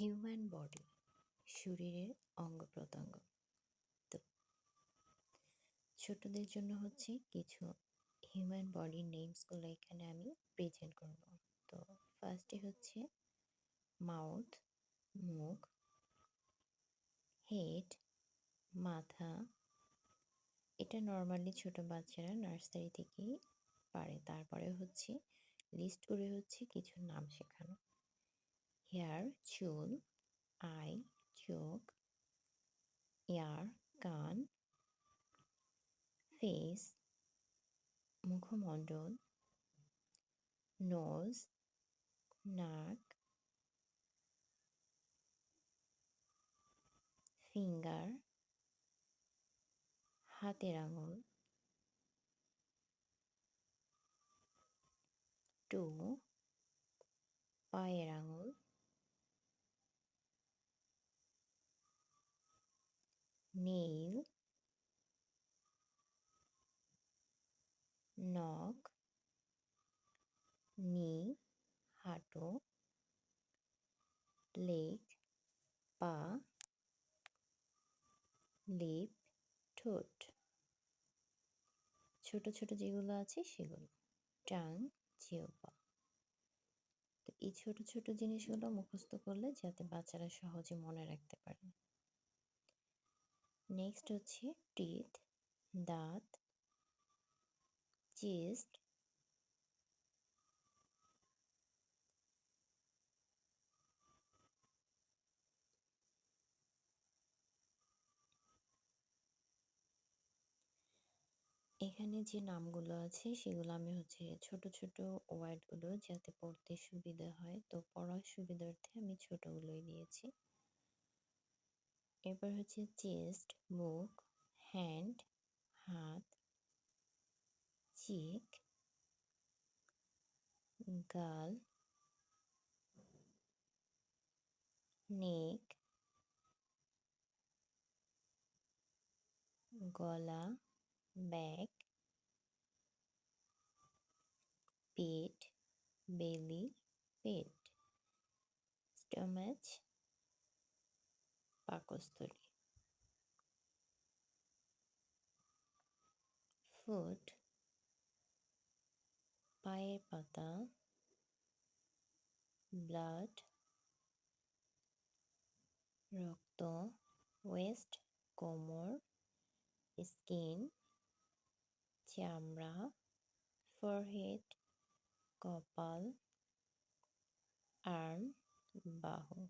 Human body শরীরের অঙ্গ প্রত্যঙ্গ। তো ছোটদের জন্য হচ্ছে কিছু হিউম্যান বডির নেমসগুলো এখানে আমি প্রেজেন্ট করব। তো ফার্স্টে হচ্ছে মাউথ মুখ হেড মাথা। এটা নর্মালি ছোট বাচ্চারা নার্সারি থেকেই পারে। তারপরে হচ্ছে লিস্ট করে হচ্ছে কিছু নাম শেখানো। হেয়ার চুল আই চোখ ইয়ার কান ফেস মুখমণ্ডল নোজ নাক ফিঙ্গার হাতের আঙুল টু পায়ের আঙুল নেইল নখ নি হাঁটু লেগ পা লিপ ঠোঁট ছোট ছোট যেগুলো আছে সেগুলো। টাং, জিহ্বা। তো এই ছোট ছোট জিনিসগুলো মুখস্থ করলে যাতে বাচ্চারা সহজে মনে রাখতে পারে। নেক্সট হচ্ছে টিথ দাঁত চেস্ট এখানে যে নামগুলো আছে সেগুলো আমি হচ্ছে ছোট ছোট ওয়ার্ডগুলো যাতে পড়তে সুবিধা হয়। তো পড়ার সুবিধার্থে আমি ছোটগুলোই দিয়েছি। এরপর হচ্ছে চেস্ট, মুখ, হ্যান্ড, হাত, চিক, গাল, নেক, গলা, ব্যাক, পেট, বেলি, পেট, স্টোমাচ পাকস্থলী। ফুট পায়ের পাতা ব্লাড রক্ত ওয়েস্ট কোমর স্কিন চামড়া ফরহেড কপাল আর্ম বাহু।